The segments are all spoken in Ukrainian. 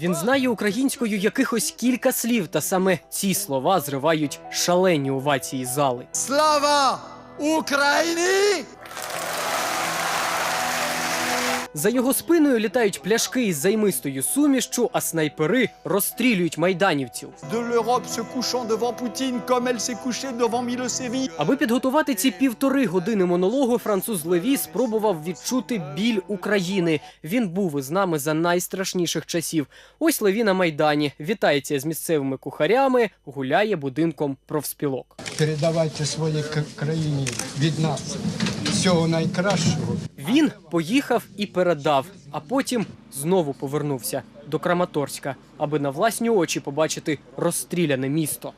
Він знає українською якихось кілька слів, та саме ці слова зривають шалені овації зали. Слава Україні! За його спиною літають пляшки із займистою сумішчю, а снайпери розстрілюють майданівців. Аби підготувати ці півтори години монологу, француз Леві спробував відчути біль України. Він був із нами за найстрашніших часів. Ось Леві на майдані вітається з місцевими кухарями, гуляє будинком профспілок. передавайте своїй країні від нас всього найкращого. Він поїхав і передав, а потім знову повернувся до Краматорська, аби на власні очі побачити розстріляне місто.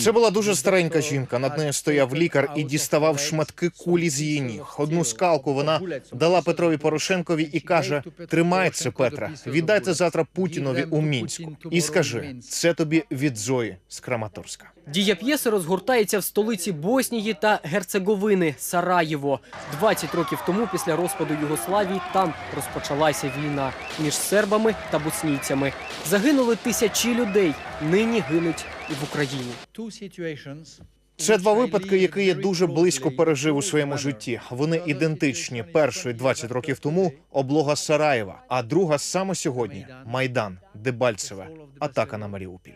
Це була дуже старенька жінка. Над нею стояв лікар і діставав шматки кулі з її ніг. Одну скалку вона дала Петрові Порошенкові і каже: Тримай це, Петра, віддай це завтра Путінові у мінську. І скажи, це тобі від Зої з Краматорська. Дія п'єси розгортається в столиці Боснії та Герцеговини Сараєво. 20 років тому, після розпаду Югославії, там розпочалася війна між сербами та боснійцями. Загинули тисячі людей. Нині гинуть і в Україні. Це два випадки, які я дуже близько пережив у своєму житті. Вони ідентичні. Перший 20 років тому облога Сараєва, а друга саме сьогодні Майдан, Дебальцеве, атака на Маріуполь.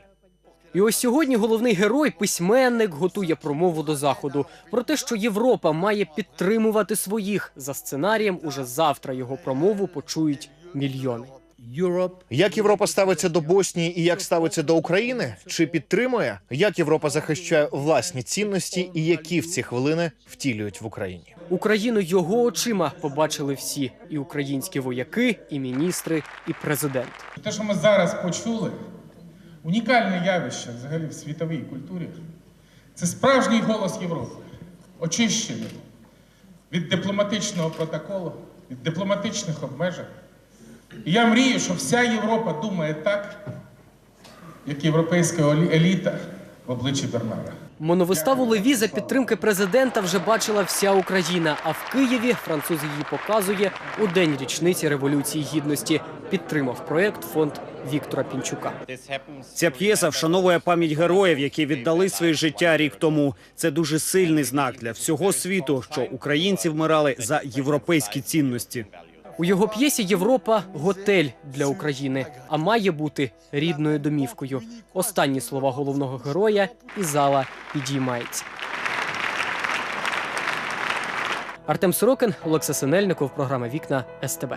І ось сьогодні головний герой, письменник, готує промову до заходу про те, що Європа має підтримувати своїх за сценарієм. Уже завтра його промову почують мільйони. Як Європа ставиться до Боснії і як ставиться до України? Чи підтримує? Як Європа захищає власні цінності і які в ці хвилини втілюють в Україні? Україну його очима побачили всі: і українські вояки, і міністри, і президент. Те, що ми зараз почули, унікальне явище взагалі в світовій культурі, це справжній голос Європи, очищений від дипломатичного протоколу, від дипломатичних обмежень. І я мрію, що вся Європа думає так, як європейська елі- еліта в обличчі Бернара. Моновиставу Леві за підтримки президента вже бачила вся Україна. А в Києві француз її показує у день річниці революції гідності. Підтримав проект фонд Віктора Пінчука. Ця п'єса вшановує пам'ять героїв, які віддали своє життя рік тому. Це дуже сильний знак для всього світу, що українці вмирали за європейські цінності. У його п'єсі Європа готель для України, а має бути рідною домівкою. Останні слова головного героя і зала підіймається. Артем Сорокин, Олекса Синельников, програма Вікна СТБ.